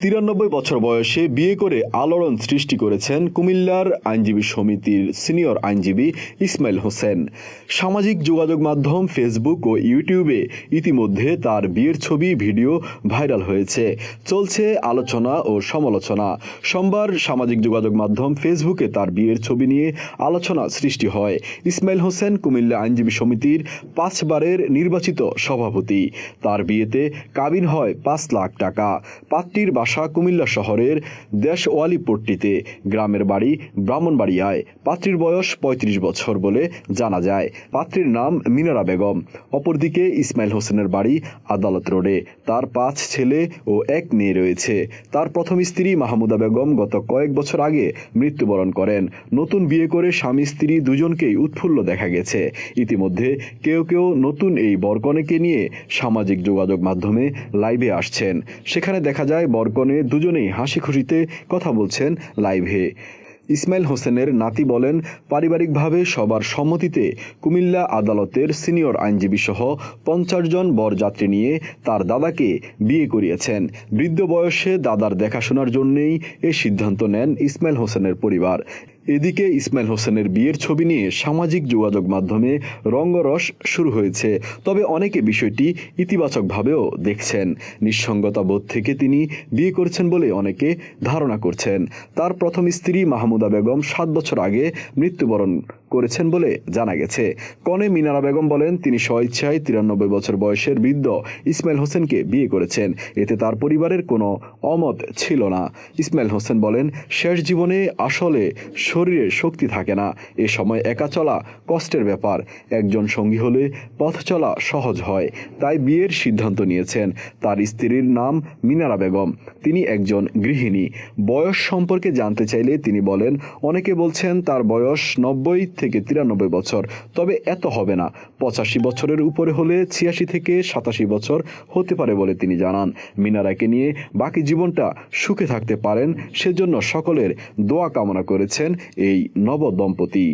তিরানব্বই বছর বয়সে বিয়ে করে আলোড়ন সৃষ্টি করেছেন কুমিল্লার আইনজীবী সমিতির সিনিয়র আইনজীবী ইসমাইল হোসেন। সামাজিক যোগাযোগ মাধ্যম ফেসবুক ও ইউটিউবে ইতিমধ্যে তার বিয়ের ছবি, ভিডিও ভাইরাল হয়েছে। চলছে আলোচনা ও সমালোচনা। সোমবার সামাজিক যোগাযোগ মাধ্যম ফেসবুকে তার বিয়ের ছবি নিয়ে আলোচনা সৃষ্টি হয়। ইসমাইল হোসেন কুমিল্লা আইনজীবী সমিতির পাঁচবারের নির্বাচিত সভাপতি। তার বিয়েতে কাবিন হয় পাঁচ লাখ টাকা। পাত্রীর বাসা কুমিল্লা শহরের দেশওয়ালিপট্টিতে। গ্রামের বাড়ি ব্রাহ্মণবাড়িয়ায়। পাত্রীর বয়স ৩৫ বছর বলে জানা যায়। পাত্রীর নাম মিনারা বেগম। অপরদিকে ইসমাইল হোসেনের বাড়ি আদালত রোডে। তার পাঁচ ছেলে ও এক মেয়ে রয়েছে। তার প্রথম স্ত্রী মাহমুদা বেগম গত কয়েক বছর আগে মৃত্যুবরণ করেন। নতুন বিয়ে করে স্বামী স্ত্রী দুজনকেই উৎফুল্ল দেখা গেছে। ইতিমধ্যে কেউ কেউ নতুন এই বরকনেকে নিয়ে সামাজিক যোগাযোগ মাধ্যমে লাইভে আসছেন। সেখানে দেখা যায় বরকনে দুজনেই হাসি খুশিতে কথা বলছেন লাইভে। ইসমাইল হোসেনের নাতি বলেন, পারিবারিকভাবে সবার সম্মতিতে কুমিল্লা আদালতের সিনিয়র আইনজীবী সহ পঞ্চাশ জন বরযাত্রী নিয়ে তার দাদাকে বিয়ে করিয়েছেন। বৃদ্ধ বয়সে দাদার দেখাশোনার জন্যেই এ সিদ্ধান্ত নেন ইসমাইল হোসেনের পরিবার। এদিকে ইসমাইল হোসেনের বিয়ের ছবি নিয়ে সামাজিক যোগাযোগ মাধ্যমে রঙ্গরস শুরু হয়েছে। তবে অনেকে বিষয়টি ইতিবাচকভাবেও দেখছেন। নিঃসঙ্গতা বোধ থেকে তিনি বিয়ে করছেন বলে অনেকে ধারণা করছেন। তার প্রথম স্ত্রী মাহমুদা বেগম সাত বছর আগে মৃত্যুবরণ করেছেন বলে জানা গেছে। কনে মিনারা বেগম বলেন, তিনি স্বইচ্ছায় তিরানব্বই বছর বয়সের বৃদ্ধ ইসমাইল হোসেনকে বিয়ে করেছেন। এতে তার পরিবারের কোনো অমত ছিল না। ইসমাইল হোসেন বলেন, শেষ জীবনে আসলে শরীরে শক্তি থাকে না। এ সময় একা চলা কষ্টের ব্যাপার। একজন সঙ্গী হলে পথ চলা সহজ হয়। তাই বিয়ের সিদ্ধান্ত নিয়েছেন। তার স্ত্রীর নাম মিনারা বেগম। তিনি একজন গৃহিণী। বয়স সম্পর্কে জানতে চাইলে তিনি বলেন, অনেকে বলছেন তার বয়স নব্বই থেকে তিরানব্বই বছর। তবে এত হবে না। পঁচাশি বছরের উপরে হলে ছিয়াশি থেকে সাতাশি বছর হতে পারে বলে তিনি জানান। মিনারাকে নিয়ে বাকি জীবনটা সুখে থাকতে পারেন। সেজন্য সকলের দোয়া কামনা করেছেন এই নব নবদম্পতি।